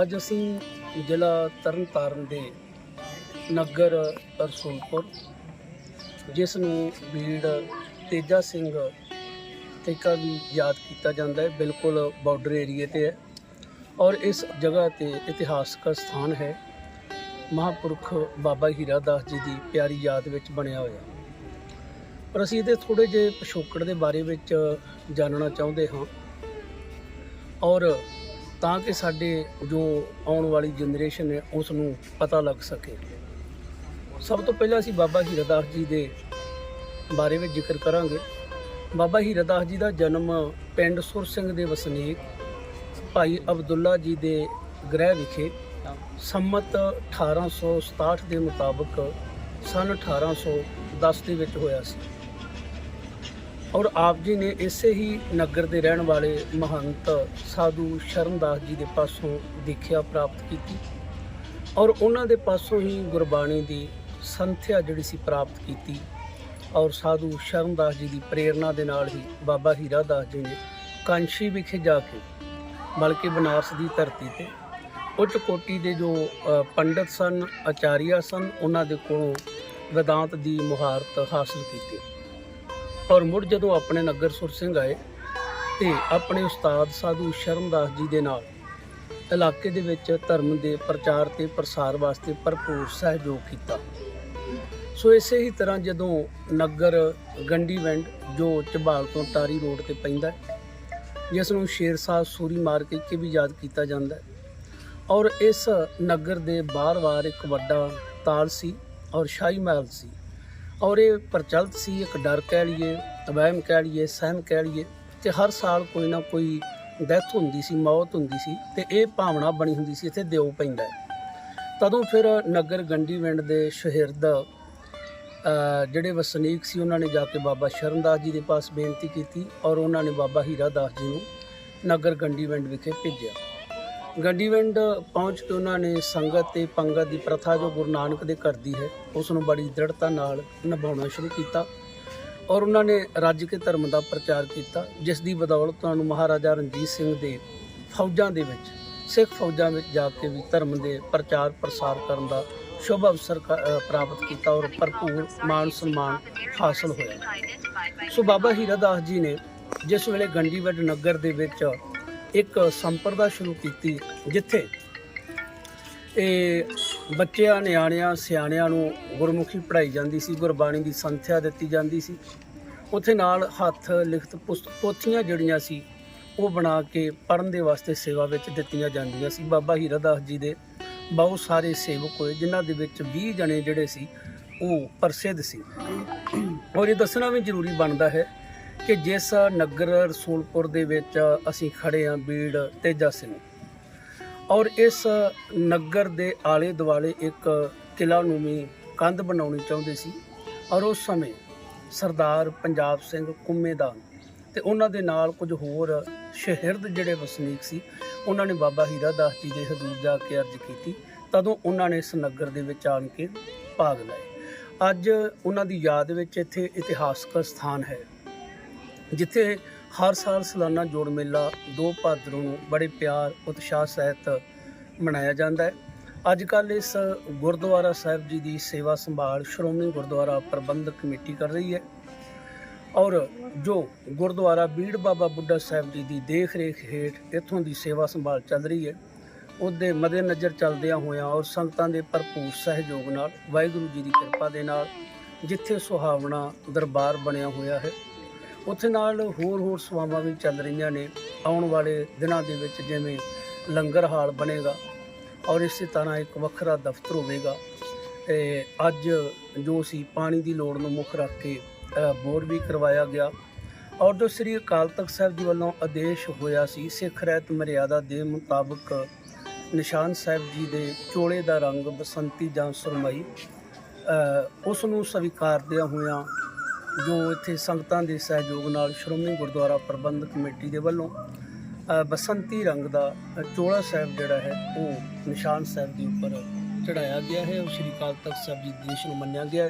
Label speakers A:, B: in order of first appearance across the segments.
A: ਅੱਜ ਅਸੀਂ ਜ਼ਿਲ੍ਹਾ ਤਰਨਤਾਰਨ ਦੇ ਨਗਰ ਰਸੂਲਪੁਰ, ਜਿਸ ਨੂੰ ਬੀੜ ਤੇਜਾ ਸਿੰਘ ਤੇਕਾ ਵੀ ਯਾਦ ਕੀਤਾ ਜਾਂਦਾ ਹੈ, ਬਿਲਕੁਲ ਬਾਰਡਰ ਏਰੀਏ ਤੇ ਹੈ ਔਰ ਇਸ ਜਗ੍ਹਾ ਤੇ ਇਤਿਹਾਸਕ ਸਥਾਨ ਹੈ, ਮਹਾਪੁਰਖ ਬਾਬਾ ਹੀਰਾ ਦਾਸ ਜੀ ਦੀ ਪਿਆਰੀ ਯਾਦ ਵਿੱਚ ਬਣਿਆ ਹੋਇਆ। ਪਰ ਅਸੀਂ ਇਹਦੇ ਥੋੜੇ ਜਿਹੇ ਪਿਛੋਕੜ ਦੇ ਬਾਰੇ ਵਿੱਚ ਜਾਣਨਾ ਚਾਹੁੰਦੇ ਹਾਂ ਔਰ ਤਾਂ ਕਿ ਸਾਡੇ ਜੋ ਆਉਣ ਵਾਲੀ ਜਨਰੇਸ਼ਨ ਹੈ ਉਸ ਨੂੰ ਪਤਾ ਲੱਗ ਸਕੇ। ਸਭ ਤੋਂ ਪਹਿਲਾਂ ਅਸੀਂ ਬਾਬਾ ਹੀਰਾਦਾਸ ਜੀ ਦੇ ਬਾਰੇ ਵਿੱਚ ਜ਼ਿਕਰ ਕਰਾਂਗੇ। ਬਾਬਾ ਹੀਰਾਦਾਸ ਜੀ ਦਾ ਜਨਮ ਪਿੰਡ ਸੁਰ ਸਿੰਘ ਦੇ ਵਸਨੀਕ ਭਾਈ ਅਬਦੁੱਲਾ ਜੀ ਦੇ ਗ੍ਰਹਿ ਵਿਖੇ ਸੰਮਤ 1867 ਦੇ ਮੁਤਾਬਕ, ਸਨ 1810 ਦੇ ਵਿੱਚ ਹੋਇਆ ਸੀ। ਔਰ ਆਪ ਜੀ ਨੇ ਇਸੇ ਹੀ ਨਗਰ ਦੇ ਰਹਿਣ ਵਾਲੇ ਮਹੰਤ ਸਾਧੂ ਸ਼ਰਨਦਾਸ ਜੀ ਦੇ ਪਾਸੋਂ ਦੀਖਿਆ ਪ੍ਰਾਪਤ ਕੀਤੀ ਔਰ ਉਹਨਾਂ ਦੇ ਪਾਸੋਂ ਹੀ ਗੁਰਬਾਣੀ ਦੀ ਸੰਥਿਆ ਜਿਹੜੀ ਸੀ ਪ੍ਰਾਪਤ ਕੀਤੀ ਔਰ ਸਾਧੂ ਸ਼ਰਨਦਾਸ ਜੀ ਦੀ ਪ੍ਰੇਰਣਾ ਦੇ ਨਾਲ ਹੀ ਬਾਬਾ ਹੀਰਾ ਦਾਸ ਜੀ ਨੇ ਕਾਂਸ਼ੀ ਵਿਖੇ ਜਾ ਕੇ ਬਲਕਿ ਬਨਾਰਸ ਦੀ ਧਰਤੀ ਤੇ ਉੱਚ ਕੋਟੀ ਦੇ ਜੋ ਅ, ਪੰਡਤ ਸਨ ਆਚਾਰੀਆ ਸਨ ਉਹਨਾਂ ਦੇ ਕੋਲੋਂ ਵਿਦਾਂਤ ਦੀ ਮੁਹਾਰਤ ਹਾਸਲ ਕੀਤੀ। ਔਰ ਮੁੜ ਜਦੋਂ ਆਪਣੇ ਨਗਰ ਸੁਰ ਸਿੰਘ ਆਏ ਤੇ ਆਪਣੇ ਉਸਤਾਦ ਸਾਧੂ ਸ਼ਰਮਦਾਸ ਜੀ ਦੇ ਨਾਲ ਇਲਾਕੇ ਦੇ ਵਿੱਚ ਧਰਮ ਦੇ ਪ੍ਰਚਾਰ ਤੇ ਪ੍ਰਸਾਰ ਵਾਸਤੇ ਭਰਪੂਰ ਸਹਿਯੋਗ ਕੀਤਾ। ਸੋ ਇਸੇ ਹੀ ਤਰ੍ਹਾਂ ਜਦੋਂ ਨਗਰ ਗੰਡੀਵਿੰਡ ਜੋ ਝਬਾਲ ਤੋਂ ਟਾਰੀ ਰੋਡ ਤੇ ਪੈਂਦਾ ਜਿਸ ਨੂੰ ਸ਼ੇਰਸ਼ਾਹ ਸੂਰੀ ਮਾਰਕੀਟ ਕੇ ਵੀ ਯਾਦ ਕੀਤਾ ਜਾਂਦਾ ਔਰ ਇਸ ਨਗਰ ਦੇ ਬਾਹਰ-ਬਾਹਰ ਇੱਕ ਵੱਡਾ ਤਾਲ ਸੀ ਔਰ ਸ਼ਾਹੀ ਮਹਿਲ ਸੀ। ਔਰ ਇਹ ਪ੍ਰਚਲਿਤ ਸੀ, ਇੱਕ ਡਰ ਕਹਿ ਲਈਏ, ਵਹਿਮ ਕਹਿ ਲਈਏ, ਸਹਿਮ ਕਹਿ ਲਈਏ ਤੇ ਹਰ ਸਾਲ ਕੋਈ ਨਾ ਕੋਈ ਡੈਥ ਹੁੰਦੀ ਸੀ, ਮੌਤ ਹੁੰਦੀ ਸੀ ਤੇ ਇਹ ਭਾਵਨਾ ਬਣੀ ਹੁੰਦੀ ਸੀ, ਇੱਥੇ ਦਿਓ ਪੈਂਦਾ ਹੈ। ਤਦੋਂ ਫਿਰ ਨਗਰ ਗੰਡੀਵਿੰਡ ਦੇ ਸ਼ਹਿਰਦ ਜਿਹੜੇ ਵਸਨੀਕ ਸੀ, ਉਹਨਾਂ ਨੇ ਜਾ ਕੇ ਬਾਬਾ ਸ਼ਰਨਦਾਸ ਜੀ ਦੇ ਪਾਸ ਬੇਨਤੀ ਕੀਤੀ ਔਰ ਉਹਨਾਂ ਨੇ ਬਾਬਾ ਹੀਰਾ ਦਾਸ ਜੀ ਨੂੰ ਨਗਰ ਗੰਡੀਵਿੰਡ ਵਿਖੇ ਭੇਜਿਆ ਗੰਡੀਵਿੰਡ ਪਹੁੰਚ ਕੇ ਉਹਨਾਂ ਨੇ ਸੰਗਤ ਤੇ ਪੰਗਤ ਦੀ ਪ੍ਰਥਾ ਜੋ ਗੁਰੂ ਨਾਨਕ ਦੇ ਕਰਦੀ ਹੈ, ਉਸ ਨੂੰ ਬੜੀ ਦ੍ਰਿੜਤਾ ਨਾਲ ਨਿਭਾਉਣਾ ਸ਼ੁਰੂ ਕੀਤਾ ਔਰ ਉਹਨਾਂ ਨੇ ਰੱਜ ਕੇ ਧਰਮ ਦਾ ਪ੍ਰਚਾਰ ਕੀਤਾ, ਜਿਸ ਦੀ ਬਦੌਲਤ ਤੁਹਾਨੂੰ ਮਹਾਰਾਜਾ ਰਣਜੀਤ ਸਿੰਘ ਦੇ ਫੌਜਾਂ ਦੇ ਵਿੱਚ, ਸਿੱਖ ਫੌਜਾਂ ਵਿੱਚ ਜਾ ਕੇ ਵੀ ਧਰਮ ਦੇ ਪ੍ਰਚਾਰ ਪ੍ਰਸਾਰ ਕਰਨ ਦਾ ਸ਼ੁਭ ਅਵਸਰ ਪ੍ਰਾਪਤ ਕੀਤਾ ਔਰ ਭਰਪੂਰ ਮਾਨ ਸਨਮਾਨ ਹਾਸਲ ਹੋਇਆ। ਸੋ ਬਾਬਾ ਹੀਰਾ ਦਾਸ ਜੀ ਨੇ ਜਿਸ ਵੇਲੇ ਗੰਡੀਵਿੰਡ ਨਗਰ ਦੇ ਵਿੱਚ ਇੱਕ ਸੰਪਰਦਾ ਸ਼ੁਰੂ ਕੀਤੀ, ਜਿੱਥੇ ਇਹ ਬੱਚਿਆਂ, ਨਿਆਣਿਆਂ, ਸਿਆਣਿਆਂ ਨੂੰ ਗੁਰਮੁਖੀ ਪੜ੍ਹਾਈ ਜਾਂਦੀ ਸੀ, ਗੁਰਬਾਣੀ ਦੀ ਸੰਥਿਆ ਦਿੱਤੀ ਜਾਂਦੀ ਸੀ। ਉੱਥੇ ਨਾਲ ਹੱਥ, ਲਿਖਤ ਪੁਸਤ, ਪੋਥੀਆਂ ਜਿਹੜੀਆਂ ਸੀ, ਉਹ ਬਣਾ ਕੇ ਪੜ੍ਹਨ ਦੇ ਵਾਸਤੇ ਸੇਵਾ ਵਿੱਚ ਦਿੱਤੀਆਂ ਜਾਂਦੀਆਂ ਸੀ। ਬਾਬਾ ਹੀਰਾ ਦਾਸ ਜੀ ਦੇ ਬਹੁਤ ਸਾਰੇ ਸੇਵਕ ਹੋਏ, ਜਿਨ੍ਹਾਂ ਦੇ ਵਿੱਚ 20 ਜਣੇ ਜਿਹੜੇ ਸੀ, ਉਹ ਪ੍ਰਸਿੱਧ ਸੀ। ਔਰ ਇਹ ਦੱਸਣਾ ਵੀ ਜ਼ਰੂਰੀ ਬਣਦਾ ਹੈ ਕਿ ਜਿਸ ਨਗਰ ਰਸੂਲਪੁਰ ਦੇ ਵਿੱਚ ਅਸੀਂ ਖੜੇ ਹਾਂ ਬੀੜ ਤੇਜਾ ਸਿੰਘ ਔਰ ਇਸ ਨਗਰ ਦੇ ਆਲੇ ਦੁਆਲੇ ਇੱਕ ਕਿਲਾ ਵੀ ਕੰਧ ਬਣਾਉਣੀ ਚਾਹੁੰਦੇ ਸੀ। ਔਰ ਉਸ ਸਮੇਂ ਸਰਦਾਰ ਪੰਜਾਬ ਸਿੰਘ ਕੁੰਮੇਦਾਨ ਤੇ ਉਹਨਾਂ ਦੇ ਨਾਲ ਕੁਝ ਹੋਰ ਸ਼ਹਿਰਦ ਜਿਹੜੇ ਵਸਨੀਕ ਸੀ, ਉਹਨਾਂ ਨੇ ਬਾਬਾ ਹੀਰਾ ਦਾਸ ਜੀ ਦੇ ਹਜ਼ੂਰ ਜਾ ਕੇ ਅਰਜ਼ ਕੀਤੀ। ਤਦੋਂ ਉਹਨਾਂ ਨੇ ਇਸ ਨਗਰ ਦੇ ਵਿੱਚ ਆਣ ਕੇ ਭਾਗ ਲਏ। ਅੱਜ ਉਹਨਾਂ ਦੀ ਯਾਦ ਵਿੱਚ ਇੱਥੇ ਇਤਿਹਾਸਕ ਸਥਾਨ ਹੈ। ਜਿੱਥੇ ਹਰ ਸਾਲ ਸਾਲਾਨਾ ਜੋੜ ਮੇਲਾ 2 ਭਾਦਰੋਂ ਨੂੰ ਬੜੇ ਪਿਆਰ, ਉਤਸ਼ਾਹ ਸਹਿਤ ਮਨਾਇਆ ਜਾਂਦਾ ਹੈ। ਅੱਜ ਕੱਲ ਇਸ ਗੁਰਦੁਆਰਾ ਸਾਹਿਬ ਜੀ ਦੀ ਸੇਵਾ ਸੰਭਾਲ ਸ਼੍ਰੋਮਣੀ ਗੁਰਦੁਆਰਾ ਪ੍ਰਬੰਧਕ ਕਮੇਟੀ ਕਰ ਰਹੀ ਹੈ ਔਰ ਜੋ ਗੁਰਦੁਆਰਾ ਬੀੜ ਬਾਬਾ ਬੁੱਢਾ ਸਾਹਿਬ ਜੀ ਦੀ ਦੇਖ ਰੇਖ ਹੇਠ ਇੱਥੋਂ ਦੀ ਸੇਵਾ ਸੰਭਾਲ ਚੱਲ ਰਹੀ ਹੈ, ਉਹਦੇ ਮੱਦੇ ਨਜ਼ਰ ਚੱਲਦਿਆਂ ਹੋਇਆਂ ਔਰ ਸੰਗਤਾਂ ਦੇ ਭਰਪੂਰ ਸਹਿਯੋਗ ਨਾਲ ਵਾਹਿਗੁਰੂ ਜੀ ਦੀ ਕਿਰਪਾ ਦੇ ਨਾਲ ਜਿੱਥੇ ਸੁਹਾਵਣਾ ਦਰਬਾਰ ਬਣਿਆ ਹੋਇਆ ਹੈ ਉੱਥੇ ਨਾਲ ਹੋਰ ਹੋਰ ਸੇਵਾਵਾਂ ਵੀ ਚੱਲ ਰਹੀਆਂ ਨੇ ਆਉਣ ਵਾਲੇ ਦਿਨਾਂ ਦੇ ਵਿੱਚ ਜਿਵੇਂ ਲੰਗਰ ਹਾਲ ਬਣੇਗਾ ਔਰ ਇਸੇ ਤਰ੍ਹਾਂ ਇੱਕ ਵੱਖਰਾ ਦਫ਼ਤਰ ਹੋਵੇਗਾ ਤੇ ਅੱਜ ਜੋ ਸੀ ਪਾਣੀ ਦੀ ਲੋੜ ਨੂੰ ਮੁੱਖ ਰੱਖ ਕੇ ਬੋਰ ਵੀ ਕਰਵਾਇਆ ਗਿਆ ਔਰ ਜੋ ਸ੍ਰੀ ਅਕਾਲ ਤਖਤ ਸਾਹਿਬ ਜੀ ਵੱਲੋਂ ਆਦੇਸ਼ ਹੋਇਆ ਸੀ, ਸਿੱਖ ਰਹਿਤ ਮਰਿਆਦਾ ਦੇ ਮੁਤਾਬਕ ਨਿਸ਼ਾਨ ਸਾਹਿਬ ਜੀ ਦੇ ਚੋਲੇ ਦਾ ਰੰਗ ਬਸੰਤੀ ਜਾਂ ਸੁਰਮਈ ਉਸ ਨੂੰ ਸਵੀਕਾਰਦਿਆਂ ਹੋਇਆਂ ਜੋ ਇੱਥੇ ਸੰਗਤਾਂ ਦੇ ਸਹਿਯੋਗ ਨਾਲ ਸ਼੍ਰੋਮਣੀ ਗੁਰਦੁਆਰਾ ਪ੍ਰਬੰਧਕ ਕਮੇਟੀ ਦੇ ਵੱਲੋਂ ਬਸੰਤੀ ਰੰਗ ਦਾ ਅ, ਚੋਲਾ ਸਾਹਿਬ ਜਿਹੜਾ ਹੈ ਉਹ ਨਿਸ਼ਾਨ ਸਾਹਿਬ ਦੇ ਉੱਪਰ ਚੜਾਇਆ ਗਿਆ ਹੈ। ਉਹ ਸ੍ਰੀ ਅਕਾਲ ਤਖਤ ਸਾਹਿਬ ਜੀ ਦੇਸ਼ ਨੂੰ ਮੰਨਿਆ ਗਿਆ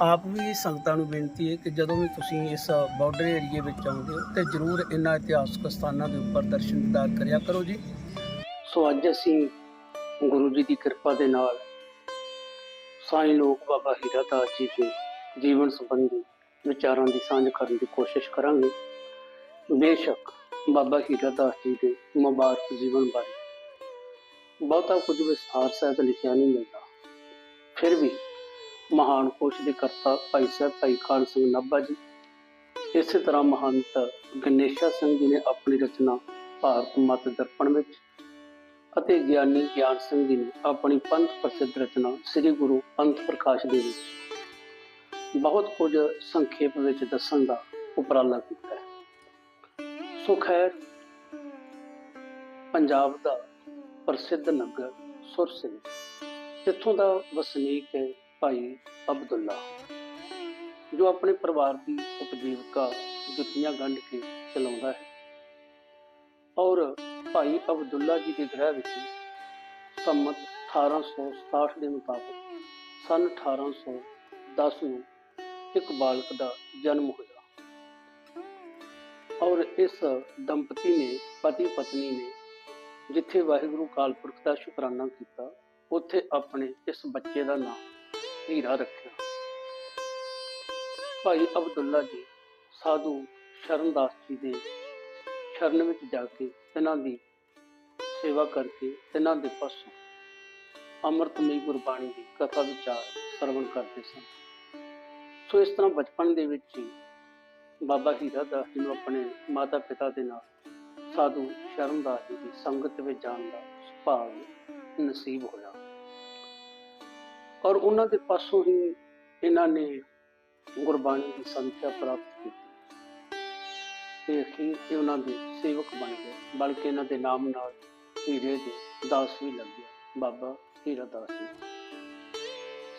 A: ਆਪ ਵੀ ਸੰਗਤਾਂ ਨੂੰ ਬੇਨਤੀ ਹੈ ਕਿ ਜਦੋਂ ਵੀ ਤੁਸੀਂ ਇਸ ਬਾਰਡਰ ਏਰੀਏ ਵਿੱਚ ਆਉਂਦੇ ਹੋ ਤੇ ਜ਼ਰੂਰ ਇਹਨਾਂ ਇਤਿਹਾਸਕ ਸਥਾਨਾਂ ਦੇ ਉੱਪਰ ਦਰਸ਼ਨ ਦਿਦਾਰ ਕਰਿਆ ਕਰੋ ਜੀ। ਸੋ ਸੋ ਅੱਜ ਅਸੀਂ ਗੁਰੂ ਜੀ ਦੀ ਕਿਰਪਾ ਦੇ ਨਾਲ ਸਾਈਂ ਲੋਕ ਬਾਬਾ ਹੀਰਾ ਦਾਸ ਜੀ ਦੇ ਜੀਵਨ ਸੰਬੰਧੀ ਵਿਚਾਰਾਂ ਦੀ ਸਾਂਝ ਕਰਨ ਦੀ ਕੋਸ਼ਿਸ਼ ਕਰਾਂਗੇ। ਬੇਸ਼ੱਕ ਬਾਬਾ ਹੀਰਾ ਦਾਸ ਜੀ ਦੇ ਮੁਬਾਰਕ ਜੀਵਨ ਬਾਰੇ ਬਹੁਤਾ ਕੁਝ ਵਿਸਥਾਰ ਸਹਿਤ ਲਿਖਿਆ ਨਹੀਂ ਮਿਲਦਾ ਫਿਰ ਵੀ ਮਹਾਨ ਕੋਸ਼ ਦੇ ਕਰਤਾ ਭਾਈ ਸਾਹਿਬ, ਭਾਈ ਖਾਨ ਸਿੰਘ ਨਾਭਾ ਜੀ, ਇਸੇ ਤਰ੍ਹਾਂ ਮਹੰਤ ਗਣੇਸ਼ਾ ਸਿੰਘ ਜੀ ਨੇ ਆਪਣੀ ਰਚਨਾ ਭਾਰਤ ਮਤ ਦਰਪਣ ਵਿੱਚ ਅਤੇ ਗਿਆਨੀ ਗਿਆਨ ਸਿੰਘ ਜੀ ਨੇ ਆਪਣੀ ਪੰਥ ਪ੍ਰਸਿੱਧ ਰਚਨਾ ਸ੍ਰੀ ਗੁਰੂ ਪੰਥ ਪ੍ਰਕਾਸ਼ ਦੇ ਵਿੱਚ ਬਹੁਤ ਕੁਝ ਸੰਖੇਪ ਵਿੱਚ ਦੱਸਣ ਦਾ ਉਪਰਾਲਾ ਕੀਤਾ ਹੈ। ਸੋ ਖੈਰ, ਪੰਜਾਬ ਦਾ ਪ੍ਰਸਿੱਧ ਨਗਰ ਸੁਰ ਸਿੰਘ ਇੱਥੋਂ ਦਾ ਵਸਨੀਕ ਹੈ ਭਾਈ ਅਬਦੁੱਲਾ, ਜੋ ਆਪਣੇ ਪਰਿਵਾਰ ਦੀ ਉਪਜੀਵਕਾ ਜੁੱਤੀਆਂ ਗੰਢ ਕੇ ਚਲਾਉਂਦਾ ਹੈ। ਔਰ ਭਾਈ ਅਬਦੁੱਲਾ ਜੀ ਦੇ ਗ੍ਰਹਿ ਵਿੱਚ ਸੰਮਤ 1867 ਦੇ ਮੁਤਾਬਕ, ਸਨ 1810 ਨੂੰ ਇੱਕ ਬਾਲਕ ਦਾ ਜਨਮ ਹੋਇਆ। ਔਰ ਇਸ ਦੰਪਤੀ ਨੇ, ਪਤੀ ਪਤਨੀ ਨੇ ਜਿੱਥੇ ਵਾਹਿਗੁਰੂ ਕਾਲ ਪੁਰਖ ਦਾ ਸ਼ੁਕਰਾਨਾ ਕੀਤਾ, ਉੱਥੇ ਆਪਣੇ ਇਸ ਬੱਚੇ ਦਾ ਨਾਮ ਹੀਰਾ ਰੱਖਿਆ। ਭਾਈ ਅਬਦੁੱਲਾ ਜੀ ਸਾਧੂ ਸ਼ਰਨਦਾਸ ਜੀ ਦੇ ਸ਼ਰਨ ਵਿੱਚ ਜਾ ਕੇ ਇਹਨਾਂ ਦੀ ਸੇਵਾ ਕਰਕੇ ਇਹਨਾਂ ਦੇ ਪਾਸੋਂ ਅੰਮ੍ਰਿਤਮਈ ਗੁਰਬਾਣੀ ਦੀ ਕਥਾ ਵਿਚਾਰ ਸਰਵਣ ਕਰਦੇ ਸਨ। ਸੋ ਇਸ ਤਰ੍ਹਾਂ ਬਚਪਨ ਦੇ ਵਿੱਚ ਹੀ ਬਾਬਾ ਹੀਰਾ ਦਾਸ ਜੀ ਨੂੰ ਆਪਣੇ ਮਾਤਾ ਪਿਤਾ ਦੇ ਨਾਲ ਸਾਧੂ ਸ਼ਰਨਦਾਸ ਜੀ ਦੀ ਸੰਗਤ ਵਿੱਚ ਜਾਣ ਦਾ ਸੁਭਾਗ ਨਸੀਬ ਹੋਇਆ। ਔਰ ਉਹਨਾਂ ਦੇ ਪਾਸੋਂ ਹੀ ਇਹਨਾਂ ਨੇ ਗੁਰਬਾਣੀ ਦੀ ਸੰਖਿਆ ਪ੍ਰਾਪਤ ਕੀਤੀ। ਤੇ ਅਖੀਰ ਤੇ ਉਹਨਾਂ ਦੇ ਸੇਵਕ ਬਣ ਗਏ, ਬਲਕਿ ਇਹਨਾਂ ਦੇ ਨਾਮ ਨਾਲ ਹੀਰੇ ਦੇ ਦਾਸ ਵੀ ਲੱਗਿਆ ਬਾਬਾ ਹੀਰਾ ਦਾਸ ਜੀ।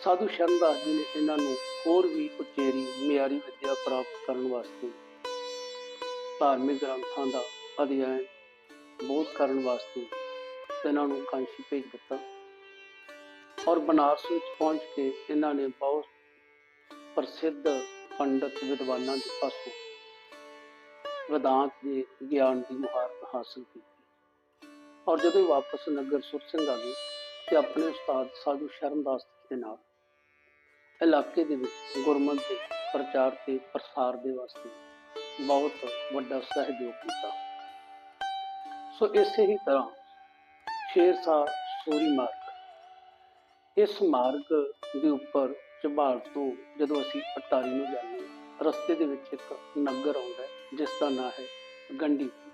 A: ਸਾਧੂ ਸ਼ਰਨਦਾਸ ਜੀ ਨੇ ਇਹਨਾਂ ਨੂੰ ਹੋਰ ਵੀ ਉਚੇਰੀ ਮਿਆਰੀ ਵਿੱਦਿਆ ਪ੍ਰਾਪਤ ਕਰਨ ਵਾਸਤੇ ਧਾਰਮਿਕ ਗ੍ਰੰਥਾਂ ਦਾ ਅਧਿਐਨ ਬੋਧ ਕਰਨ ਵਾਸਤੇ ਇਹਨਾਂ ਨੂੰ ਕਾਂਸ਼ੀ ਭੇਜ ਦਿੱਤਾ ਔਰ ਬਨਾਰਸ ਵਿੱਚ ਪਹੁੰਚ ਕੇ ਇਹਨਾਂ ਨੇ ਬਹੁਤ ਪ੍ਰਸਿੱਧ ਪੰਡਤ ਵਿਦਵਾਨਾਂ ਦੇ ਪਾਸੋਂ ਵਿਦਾਂਤ ਦੇ ਗਿਆਨ ਦੀ ਮੁਹਾਰਤ ਹਾਸਲ ਕੀਤੀ ਔਰ ਜਦੋਂ ਵਾਪਸ ਨਗਰ ਸੁਰ ਸਿੰਘ ਆ ਗਏ ਤੇ ਆਪਣੇ ਉਸਤਾਦ ਸਾਧੂ ਸ਼ਰਨਦਾਸ ਦੇ ਨਾਲ ਇਲਾਕੇ ਦੇ ਵਿੱਚ ਗੁਰਮਤ ਦੇ ਪ੍ਰਚਾਰ ਤੇ ਪ੍ਰਸਾਰ ਦੇ ਵਾਸਤੇ ਬਹੁਤ ਵੱਡਾ ਸਹਿਯੋਗ ਕੀਤਾ। ਸੋ ਇਸੇ ਹੀ ਤਰ੍ਹਾਂ ਸ਼ੇਰਸ਼ਾਹ ਸੂਰੀ ਮਾਰਗ। ਇਸ ਮਾਰਗ ਦੇ ਉੱਪਰ ਝਬਾਲ ਤੋਂ ਜਦੋਂ ਅਸੀਂ ਅਟਾਰੀ ਨੂੰ ਜਾਂਦੇ ਹਾਂ, ਰਸਤੇ ਦੇ ਵਿੱਚ ਇੱਕ ਨਗਰ ਆਉਂਦਾ ਹੈ, ਜਿਸ ਦਾ ਨਾਮ ਹੈ ਗੰਡੀ ਪਿੰਡ।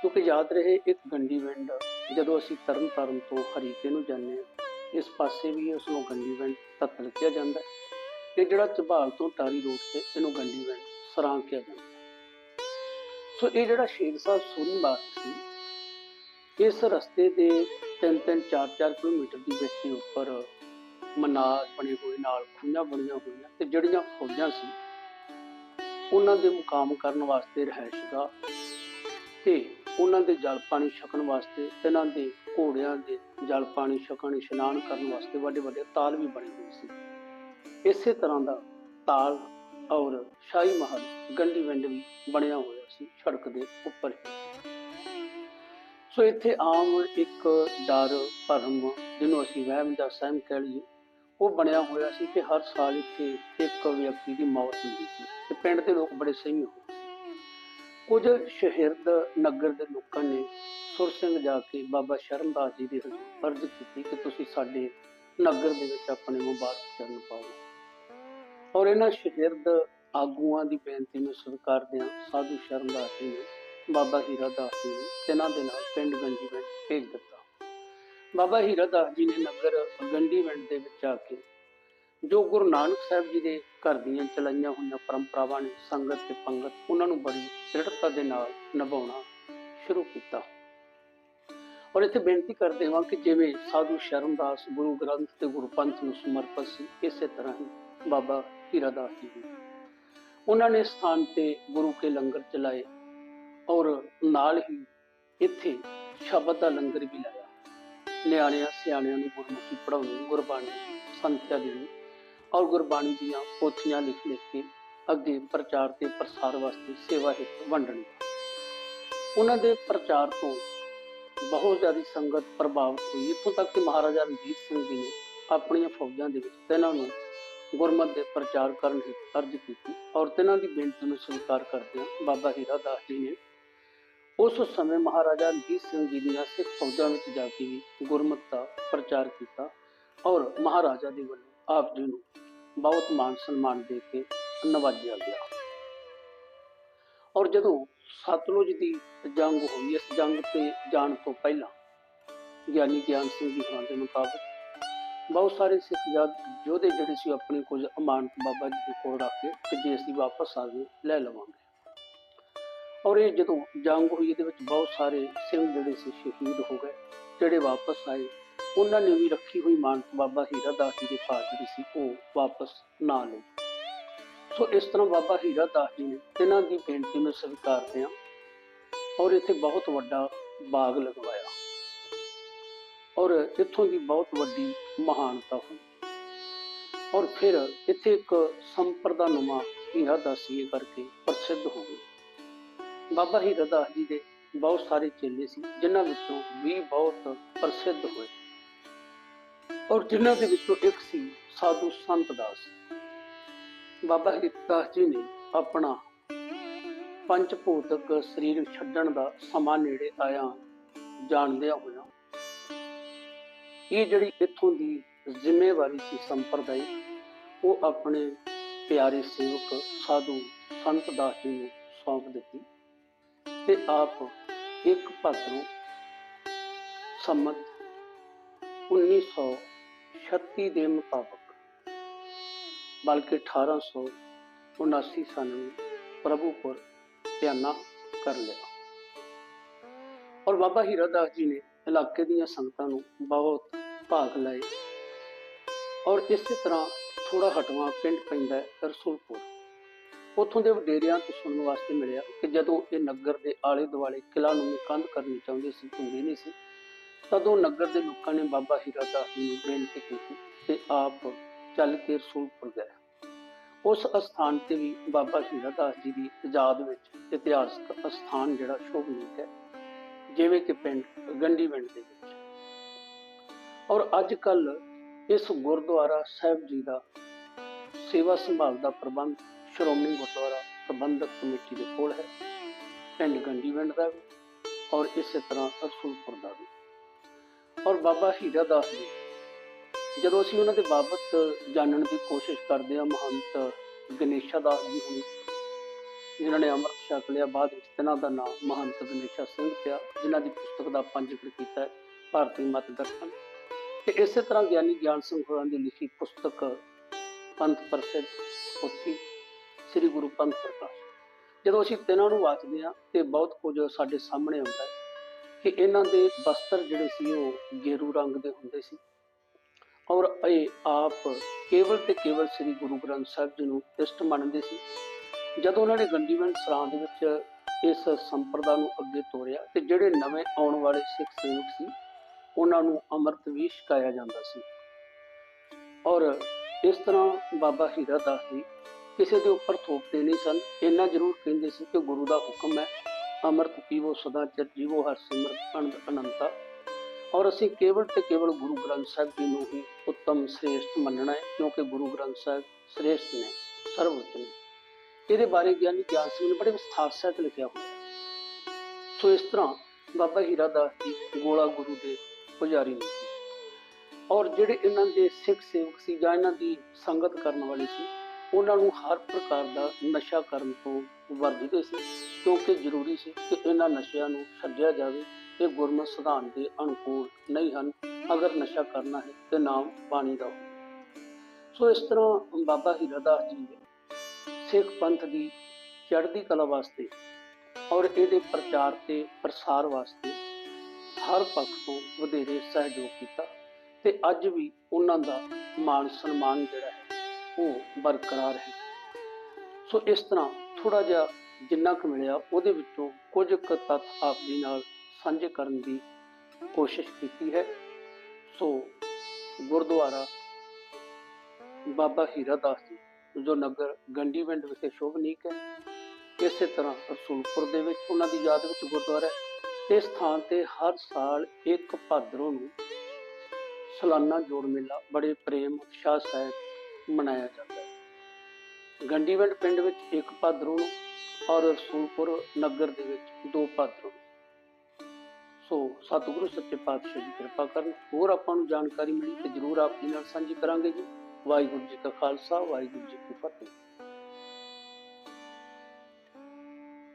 A: ਕਿਉਂਕਿ ਯਾਦ ਰਹੇ ਇੱਕ ਗੰਡੀ ਪਿੰਡ ਜਦੋਂ ਅਸੀਂ ਤਰਨ ਤਾਰਨ ਤੋਂ ਹਰੀਕੇ ਨੂੰ ਜਾਂਦੇ ਹਾਂ ਇਸ ਪਾਸੇ ਵੀ ਉਸ ਨੂੰ ਗੰਡੀ ਤੱਕ ਲਿਖਿਆ ਜਾਂਦਾ ਹੈ ਇਹ ਜਿਹੜਾ ਝਬਾਲ ਤੋਂ ਟਾਰੀ ਰੋਡ ਤੇ ਇਹਨੂੰ ਗੰਡੀ ਸਰਾਂ ਕਿਹਾ ਜਾਂਦਾ ਸੋ ਇਹ ਜਿਹੜਾ ਸ਼ੇਰਸ਼ਾਹ ਸੂਰੀ ਮਾਰਗ ਸੀ, ਇਸ ਰਸਤੇ ਦੇ 3-3 4-4 ਕਿਲੋਮੀਟਰ ਦੀ ਬੇਟੀ ਉੱਪਰ ਮਨਾਰ ਬਣੇ ਹੋਏ ਨਾਲ ਖੁੰਝਾਂ ਬਣੀਆਂ ਹੋਈਆਂ ਤੇ ਜਿਹੜੀਆਂ ਫੌਜਾਂ ਸੀ, ਉਹਨਾਂ ਦੇ ਮੁਕਾਮ ਕਰਨ ਵਾਸਤੇ ਰਹਿਸ਼ਗਾ ਤੇ ਉਹਨਾਂ ਦੇ ਜਲ ਪਾਣੀ ਛਕਣ ਵਾਸਤੇ ਇਹਨਾਂ ਦੇ ਘੋੜਿਆਂ ਦੇ ਜਲ ਪਾਣੀ ਛਕਣ, ਇਸ਼ਨਾਨ ਕਰਨ ਵਾਸਤੇ ਵੱਡੇ ਵੱਡੇ ਤਾਲ ਵੀ ਬਣੇ ਹੋਏ ਸੀ। ਇਸੇ ਤਰ੍ਹਾਂ ਦਾ ਤਾਲ ਔਰ ਸ਼ਾਹੀ ਮਹਲ ਗੰਡੀ ਵਿੰਡ ਵੀ ਬਣਿਆ ਹੋਇਆ ਸੀ, ਸੜਕ ਦੇ ਉੱਪਰ ਸੋ ਇੱਥੇ ਆਮ ਇੱਕ ਡਰ, ਭਰਮ ਜਿਹਨੂੰ ਅਸੀਂ ਵਹਿਮ ਦਾ ਸਹਿਮ ਕਹਿ ਲਈਏ, ਉਹ ਬਣਿਆ ਹੋਇਆ ਸੀ ਕਿ ਹਰ ਸਾਲ ਇੱਥੇ ਇੱਕ ਵਿਅਕਤੀ ਦੀ ਮੌਤ ਹੁੰਦੀ ਸੀ। ਤੇ ਪਿੰਡ ਦੇ ਲੋਕ ਬੜੇ ਸਹੀ ਹੋਏ ਕੁਝ ਸ਼ਹਿਰਦ ਨਗਰ ਦੇ ਲੋਕਾਂ ਨੇ ਸੁਰ ਸਿੰਘ ਜਾ ਕੇ ਬਾਬਾ ਸ਼ਰਨਦਾਸ ਜੀ ਦੇ ਹਜ਼ੂਰ ਅਰਜ਼ ਕੀਤੀ ਕਿ ਤੁਸੀਂ ਸਾਡੇ ਨਗਰ ਦੇ ਵਿੱਚ ਆਪਣੇ ਮੁਬਾਰਕ ਚਰਨ ਪਾਓ। ਔਰ ਇਹਨਾਂ ਸ਼ਹਿਰਦ ਆਗੂਆਂ ਦੀ ਬੇਨਤੀ ਨੂੰ ਸਵੀਕਾਰਦਿਆਂ ਸਾਧੂ ਸ਼ਰਨਦਾਸ ਜੀ ਨੇ, ਬਾਬਾ ਹੀਰਾ ਦਾਸ ਜੀ ਨੂੰ, ਤਿੰਨਾਂ ਦੇ ਨਾਲ ਪਿੰਡ ਗੰਜੀ ਭੇਜ ਦਿੱਤਾ। ਬਾਬਾ ਹੀਰਾ ਦਾਸ ਜੀ ਨੇ ਨਗਰ ਗੰਡੀ ਦੇ ਵਿੱਚ ਆ ਕੇ ਜੋ ਗੁਰੂ ਨਾਨਕ ਸਾਹਿਬ ਜੀ ਦੇ ਘਰ ਦੀਆਂ ਚਲਾਈਆਂ ਹੋਈਆਂ ਪਰੰਪਰਾਵਾਂ ਨੇ, ਸੰਗਤ ਤੇ ਪੰਗਤ, ਉਹਨਾਂ ਨੂੰ ਬੜੀ ਦ੍ਰਿੜਤਾ ਦੇ ਨਾਲ ਨਿਭਾਉਣਾ ਸ਼ੁਰੂ ਕੀਤਾ। ਔਰ ਇੱਥੇ ਬੇਨਤੀ ਕਰਦੇ ਹਾਂ ਕਿ ਜਿਵੇਂ ਸਾਧੂ ਸ਼ਰਮਦਾਸ ਗੁਰੂ ਗ੍ਰੰਥ ਤੇ ਗੁਰੂ ਪੰਥ ਨੂੰ ਸਮਰਪਿਤ ਸੀ, ਇਸੇ ਤਰ੍ਹਾਂ ਹੀ ਬਾਬਾ ਹੀਰਾ ਦਾਸ ਜੀ ਵੀ। ਉਹਨਾਂ ਨੇ ਸਥਾਨ ਤੇ ਗੁਰੂ ਕੇ ਲੰਗਰ ਚਲਾਏ ਔਰ ਨਾਲ ਹੀ ਇੱਥੇ ਸ਼ਬਦ ਦਾ ਲੰਗਰ ਵੀ ਲਾਇਆ। ਨਿਆਣਿਆਂ, ਸਿਆਣਿਆਂ ਨੂੰ ਗੁਰਮੁਖੀ ਪੜਾਉਣੀ ਗੁਰਬਾਣੀ ਦੀ ਦੇਣੀ ਔਰ ਗੁਰਬਾਣੀ ਦੀਆਂ ਪੋਥੀਆਂ ਲਿਖ ਲਿਖ ਕੇ ਅੱਗੇ ਪ੍ਰਚਾਰ ਤੇ ਪ੍ਰਸਾਰ ਵਾਸਤੇ ਸੇਵਾ ਹਿੱਤ ਵੰਡਣੀ। ਉਹਨਾਂ ਦੇ ਪ੍ਰਚਾਰ ਤੋਂ ਬਹੁਤ ਜ਼ਿਆਦਾ ਸੰਗਤ ਪ੍ਰਭਾਵਿਤ ਹੋਈ। ਇੱਥੋਂ ਤੱਕ ਕਿ ਮਹਾਰਾਜਾ ਰਣਜੀਤ ਸਿੰਘ ਜੀ ਨੇ ਆਪਣੀਆਂ ਫੌਜਾਂ ਦੇ ਵਿੱਚ ਤਿੰਨਾਂ ਨੂੰ ਗੁਰਮਤ ਦੇ ਪ੍ਰਚਾਰ ਕਰਨ ਦੀ ਅਰਜ਼ ਕੀਤੀ ਔਰ ਤਿੰਨਾਂ ਦੀ ਬੇਨਤੀ ਨੂੰ ਸਵੀਕਾਰ ਕਰਦਿਆਂ ਬਾਬਾ ਹੀਰਾ ਦਾਸ ਜੀ ਨੇ ਉਸ ਸਮੇਂ ਮਹਾਰਾਜਾ ਰਣਜੀਤ ਸਿੰਘ ਜੀ ਦੀਆਂ ਸਿੱਖ ਫੌਜਾਂ ਵਿੱਚ ਜਾ ਕੇ ਵੀ ਗੁਰਮਤਿ ਦਾ ਪ੍ਰਚਾਰ ਕੀਤਾ ਔਰ ਮਹਾਰਾਜਾ ਦੇ ਵੱਲੋਂ ਆਪ ਜੀ ਨੂੰ ਬਹੁਤ ਮਾਨ ਸਨਮਾਨ ਦੇ ਕੇ ਨਵਾਜਿਆ ਗਿਆ। ਔਰ ਜਦੋਂ ਸਤਲੁਜ ਦੀ ਜੰਗ ਹੋਈ, ਇਸ ਜੰਗ ਤੇ ਜਾਣ ਤੋਂ ਪਹਿਲਾਂ ਗਿਆਨੀ ਗਿਆਨ ਸਿੰਘ ਜੀ ਹੋਰਾਂ ਦੇ ਮੁਤਾਬਕ ਬਹੁਤ ਸਾਰੇ ਸਿੱਖ ਯਾਦ ਯੋਧੇ ਜਿਹੜੇ ਸੀ ਆਪਣੀ ਕੁਝ ਅਮਾਨਤ ਬਾਬਾ ਜੀ ਦੇ ਕੋਲ ਰੱਖ ਕੇ ਕਿ ਜੇ ਅਸੀਂ ਵਾਪਸ ਆ ਗਏ, ਲੈ ਲਵਾਂਗੇ। ਔਰ ਇਹ ਜਦੋਂ ਜੰਗ ਹੋਈ, ਇਹਦੇ ਵਿੱਚ ਬਹੁਤ ਸਾਰੇ ਸਿੰਘ ਜਿਹੜੇ ਸੀ, ਸ਼ਹੀਦ ਹੋ ਗਏ, ਜਿਹੜੇ ਵਾਪਸ ਆਏ ਉਹਨਾਂ ਨੇ ਵੀ ਰੱਖੀ ਹੋਈ ਮਾਨਤ ਬਾਬਾ ਹੀਰਾ ਦਾਸ ਜੀ ਦੇ ਪਾਸ ਜਿਹੜੀ ਸੀ, ਉਹ ਵਾਪਸ ਨਾ ਲਈ ਸੋ ਇਸ ਤਰ੍ਹਾਂ ਬਾਬਾ ਹੀਰਾ ਦਾਸ ਜੀ ਨੇ ਇਹਨਾਂ ਦੀ ਬੇਨਤੀ ਨੂੰ ਸਵੀਕਾਰਦੇ ਆ ਔਰ ਇੱਥੇ ਬਹੁਤ ਵੱਡਾ ਬਾਗ ਲਗਵਾਇਆ ਔਰ ਇੱਥੋਂ ਦੀ ਬਹੁਤ ਵੱਡੀ ਮਹਾਨਤਾ ਹੋਈ। ਔਰ ਫਿਰ ਇੱਥੇ ਇੱਕ ਸੰਪਰਦਾ ਨੁਮਾ ਹੀਰਾ ਦਾਸੀਏ ਕਰਕੇ ਪ੍ਰਸਿੱਧ ਹੋ ਗਈ। ਬਾਬਾ ਹੀਰਾ ਦਾਸ ਜੀ ਦੇ ਬਹੁਤ ਸਾਰੇ ਚੇਲੇ ਸੀ, ਜਿਨ੍ਹਾਂ ਵਿੱਚੋਂ ਵੀ ਬਹੁਤ ਪ੍ਰਸਿੱਧ ਹੋਏ। ਔਰ ਜਿਨ੍ਹਾਂ ਦੇ ਵਿੱਚੋਂ ਇੱਕ ਸੀ ਸਾਧੂ ਸੰਤ ਦਾਸ। ਬਾਬਾ ਹੀਰਦਾਸ ਜੀ ਨੇ ਆਪਣਾ ਪੰਜ ਭੂਤਕ ਸਰੀਰ ਛੱਡਣ ਦਾ ਸਮਾਂ ਨੇੜੇ ਆਇਆ, ਜਾਣਦਿਆਂ ਹੋਇਆ। ਇਹ ਜਿਹੜੀ ਇੱਥੋਂ ਦੀ ਜ਼ਿੰਮੇਵਾਰੀ ਸੀ ਸੰਪਰਦਾਇ ਉਹ ਆਪਣੇ ਪਿਆਰੇ ਸੇਵਕ ਸਾਧੂ ਸੰਤ ਦਾਸ ਜੀ ਨੂੰ ਸੌਂਪ ਦਿੱਤੀ ਤੇ ਆਪ ਇੱਕ ਭਾਦਰੋਂ ਸੰਮਤ 1936 ਦੇ ਮੁਤਾਬਕ, ਬਲਕਿ 1879 ਸਨ ਨੂੰ ਪ੍ਰਭੂਪੁਰ ਧਿਆਨਾ ਕਰ ਲਿਆ। ਔਰ ਬਾਬਾ ਹੀਰਾ ਦਾਸ ਜੀ ਨੇ ਇਲਾਕੇ ਦੀਆਂ ਸੰਗਤਾਂ ਨੂੰ ਬਹੁਤ ਭਾਗ ਲਏ। ਔਰ ਇਸੇ ਤਰ੍ਹਾਂ ਥੋੜਾ ਹਟਵਾ ਪਿੰਡ ਪੈਂਦਾ ਹੈ ਰਸੂਲਪੁਰ। ਉੱਥੋਂ ਦੇ ਵਡੇਰਿਆਂ ਤੋਂ ਸੁਣਨ ਵਾਸਤੇ ਮਿਲਿਆ ਕਿ ਜਦੋਂ ਇਹ ਨਗਰ ਦੇ ਆਲੇ ਦੁਆਲੇ ਕਿਲਾ ਨੂੰ ਕੰਧ ਕਰਨੀ ਚਾਹੁੰਦੇ ਸੀ ਹੁੰਦੀ ਨਹੀਂ ਸੀ ਤਦੋਂ ਨਗਰ ਦੇ ਲੋਕਾਂ ਨੇ ਬਾਬਾ ਹੀਰਾ ਦਾਸ ਜੀ ਨੂੰ ਬੇਨਤੀ ਕੀਤੀ ਤੇ ਆਪ ਚੱਲ ਕੇ ਰਸੂਲਪੁਰ ਗਏ। ਉਸ ਅਸਥਾਨ ਤੇ ਵੀ ਬਾਬਾ ਹੀਰਾ ਦਾਸ ਜੀ ਦੀ ਇਜਾਦ ਵਿੱਚ ਇਤਿਹਾਸਕ ਅਸਥਾਨ ਜਿਹੜਾ ਸ਼ੋਭਨੀਕ ਹੈ, ਜਿਵੇਂ ਕਿ ਪਿੰਡ ਗੰਡੀਵਿੰਡ ਦੇ ਵਿੱਚ। ਔਰ ਅੱਜ ਕੱਲ ਇਸ ਗੁਰਦੁਆਰਾ ਸਾਹਿਬ ਜੀ ਦਾ ਸੇਵਾ ਸੰਭਾਲ ਦਾ ਪ੍ਰਬੰਧ ਸ਼੍ਰੋਮਣੀ ਗੁਰਦੁਆਰਾ ਪ੍ਰਬੰਧਕ ਕਮੇਟੀ ਦੇ ਕੋਲ ਹੈ, ਪਿੰਡ ਗੰਡੀਵਿੰਡ ਦਾ ਵੀ, ਔਰ ਇਸੇ ਤਰ੍ਹਾਂ ਰਸੂਲਪੁਰ ਦਾ ਵੀ। ਔਰ ਬਾਬਾ ਹੀਰਾ ਦਾਸ ਜੀ। ਜਦੋਂ ਅਸੀਂ ਉਹਨਾਂ ਦੇ ਬਾਬਤ ਜਾਣਨ ਦੀ ਕੋਸ਼ਿਸ਼ ਕਰਦੇ ਹਾਂ, ਮਹੰਤ ਗਣੇਸ਼ਾ ਦਾਸ ਜੀ ਹੁਣ, ਜਿਨ੍ਹਾਂ ਨੇ ਅੰਮ੍ਰਿਤ ਛਕ ਲਿਆ, ਬਾਅਦ ਵਿੱਚ ਇਹਨਾਂ ਦਾ ਨਾਮ ਮਹੰਤ ਗਣੇਸ਼ਾ ਸਿੰਘ ਪਿਆ, ਜਿਨ੍ਹਾਂ ਦੀ ਪੁਸਤਕ ਦਾ ਆਪਾਂ ਕੀਤਾ ਹੈ, ਭਾਰਤੀ ਮਤ ਦਰਸ਼ਨ। ਤੇ ਇਸੇ ਤਰ੍ਹਾਂ ਗਿਆਨੀ ਗਿਆਨ ਸਿੰਘ ਹੋਰਾਂ ਦੀ ਲਿਖੀ ਪੁਸਤਕ ਪੰਥ ਪ੍ਰਸਿੱਧ ਪੋਥੀ ਸ੍ਰੀ ਗੁਰੂ ਪੰਥ ਪ੍ਰਕਾਸ਼। ਜਦੋਂ ਅਸੀਂ ਤਿੰਨਾਂ ਨੂੰ ਵਾਚਦੇ ਹਾਂ, ਤੇ ਬਹੁਤ ਕੁਝ ਸਾਡੇ ਸਾਹਮਣੇ ਆਉਂਦਾ ਹੈ। ਕਿ ਇਹਨਾਂ ਦੇ ਬਸਤਰ ਜਿਹੜੇ ਸੀ ਉਹ ਗੇਰੂ ਰੰਗ ਦੇ ਹੁੰਦੇ ਸੀ। ਔਰ ਇਹ ਆਪ ਕੇਵਲ ਤੇ ਕੇਵਲ ਸ੍ਰੀ ਗੁਰੂ ਗ੍ਰੰਥ ਸਾਹਿਬ ਜੀ ਨੂੰ ਇਸ਼ਟ ਮੰਨਦੇ ਸੀ। ਜਦੋਂ ਉਹਨਾਂ ਨੇ ਗੰਡੀਵੰਡ ਸਰਾਂ ਦੇ ਵਿੱਚ ਇਸ ਸੰਪਰਦਾ ਨੂੰ ਅੱਗੇ ਤੋਰਿਆ ਤੇ ਜਿਹੜੇ ਨਵੇਂ ਆਉਣ ਵਾਲੇ ਸਿੱਖ ਸੇਵਕ ਸੀ, ਉਹਨਾਂ ਨੂੰ ਅੰਮ੍ਰਿਤ ਵੀ ਛਕਾਇਆ ਜਾਂਦਾ ਸੀ। ਔਰ ਇਸ ਤਰ੍ਹਾਂ ਬਾਬਾ ਹੀਰਾ ਦਾਸ ਜੀ ਕਿਸੇ ਦੇ ਉੱਪਰ ਥੋਪਦੇ ਨਹੀਂ ਸਨ। ਇੰਨਾ ਜ਼ਰੂਰ ਕਹਿੰਦੇ ਸੀ ਕਿ ਗੁਰੂ ਦਾ ਹੁਕਮ ਹੈ ਅੰਮ੍ਰਿਤ ਪੀਵੋ ਸਦਾ ਚਿਰ ਜੀਵੋ ਹਰ ਸਿਮਰਤ ਅਨੰਦ ਅਨੰਤਾ। ਔਰ ਅਸੀਂ ਕੇਵਲ ਤੇ ਕੇਵਲ ਗੁਰੂ ਗ੍ਰੰਥ ਸਾਹਿਬ ਜੀ ਨੂੰ ਹੀ ਉੱਤਮ ਸ੍ਰੇਸ਼ਟ ਮੰਨਣਾ ਹੈ, ਕਿਉਂਕਿ ਗੁਰੂ ਗ੍ਰੰਥ ਸਾਹਿਬ ਸ੍ਰੇਸ਼ਟ ਨੇ, ਸਰਵਉੱਚ ਨੇ। ਇਹਦੇ ਬਾਰੇ ਗਿਆਨੀ ਗਿਆਨ ਸਿੰਘ ਨੇ ਬੜੇ ਵਿਸਥਾਰ ਸਹਿਤ ਲਿਖਿਆ ਹੋਇਆ ਸੋ ਇਸ ਤਰ੍ਹਾਂ ਬਾਬਾ ਹੀਰਾ ਦਾਸ ਜੀ ਗੋਲਾ ਗੁਰੂ ਦੇ ਪੁਜਾਰੀ ਨੇ ਔਰ ਜਿਹੜੇ ਇਹਨਾਂ ਦੇ ਸਿੱਖ ਸੇਵਕ ਸੀ ਜਾਂ ਇਹਨਾਂ ਦੀ ਸੰਗਤ ਕਰਨ ਵਾਲੇ ਸੀ ਉਹਨਾਂ ਨੂੰ ਹਰ ਪ੍ਰਕਾਰ ਦਾ ਨਸ਼ਾ ਕਰਨ ਤੋਂ ਵਰਜਦੇ ਸੀ, ਕਿਉਂਕਿ ਜ਼ਰੂਰੀ ਸੀ ਕਿ ਇਹਨਾਂ ਨਸ਼ਿਆਂ ਨੂੰ ਛੱਡਿਆ ਜਾਵੇ ਇਹ ਗੁਰਮਤਿ ਸਿਧਾਂਤ ਦੇ ਅਨੁਕੂਲ ਨਹੀਂ ਹਨ। ਅਗਰ ਨਸ਼ਾ ਕਰਨਾ ਹੈ ਤੇ ਨਾਮ ਬਾਣੀ ਦਾ ਹੋ ਸੋ ਇਸ ਤਰ੍ਹਾਂ ਬਾਬਾ ਹੀਰਾ ਦਾਸ ਜੀ ਨੇ ਸਿੱਖ ਪੰਥ ਦੀ ਚੜ੍ਹਦੀ ਕਲਾ ਵਾਸਤੇ ਔਰ ਇਹਦੇ ਪ੍ਰਚਾਰ ਤੇ ਪ੍ਰਸਾਰ ਵਾਸਤੇ ਹਰ ਪੱਖ ਤੋਂ ਵਧੇਰੇ ਸਹਿਯੋਗ ਕੀਤਾ ਤੇ ਅੱਜ ਵੀ ਉਹਨਾਂ ਦਾ ਮਾਣ ਸਨਮਾਨ ਜਿਹੜਾ ਹੈ ਉਹ ਬਰਕਰਾਰ ਹੈ। ਸੋ ਇਸ ਤਰ੍ਹਾਂ ਥੋੜਾ ਜਿਹਾ ਜਿੰਨਾ ਕੁ ਮਿਲਿਆ, ਉਹਦੇ ਵਿੱਚੋਂ ਕੁਝ ਕੁ ਤੱਥ ਆਪ ਜੀ ਨਾਲ ਸਾਂਝੇ ਕਰਨ ਦੀ ਕੋਸ਼ਿਸ਼ ਕੀਤੀ ਹੈ। ਸੋ ਗੁਰਦੁਆਰਾ ਬਾਬਾ ਹੀਰਾ ਦਾਸ ਜੀ, ਜੋ ਨਗਰ ਗੰਡੀਵਿੰਡ ਵਿਖੇ ਸ਼ੋਭਨੀਕ ਹੈ, ਇਸੇ ਤਰ੍ਹਾਂ ਰਸੂਲਪੁਰ ਦੇ ਵਿੱਚ ਉਹਨਾਂ ਦੀ ਯਾਦ ਵਿੱਚ ਗੁਰਦੁਆਰਾ ਹੈ। ਇਸ ਸਥਾਨ ਤੇ ਹਰ ਸਾਲ ਇੱਕ ਭਾਦਰੋਂ ਨੂੰ ਸਾਲਾਨਾ ਜੋੜ ਮੇਲਾ, ਬੜੇ ਪ੍ਰੇਮ ਉਤਸ਼ਾਹ ਸਹਿਤ ਮਨਾਇਆ ਜਾਂਦਾ ਹੈ। ਗੰਡੀਵੰਡ ਪਿੰਡ ਵਿੱਚ ਇੱਕ ਭਾਦਰੋਂ ਔਰ ਰਸੂਲਪੁਰ ਨਗਰ ਦੇ ਵਿੱਚ ਦੋ ਭਾਦਰੋਂ ਸੋ ਸਤਿਗੁਰੂ ਸੱਚੇ ਪਾਤਸ਼ਾਹ ਦੀ ਕਿਰਪਾ ਕਰਨ, ਹੋਰ ਆਪਾਂ ਨੂੰ ਜਾਣਕਾਰੀ ਮਿਲੀ ਤੇ ਜਰੂਰ ਆਪ ਜੀ ਨਾਲ ਸਾਂਝੀ ਕਰਾਂਗੇ ਜੀ। ਵਾਹਿਗੁਰੂ ਜੀ ਕਾ ਖਾਲਸਾ, ਵਾਹਿਗੁਰੂ ਜੀ ਕੀ ਫਤਿਹ।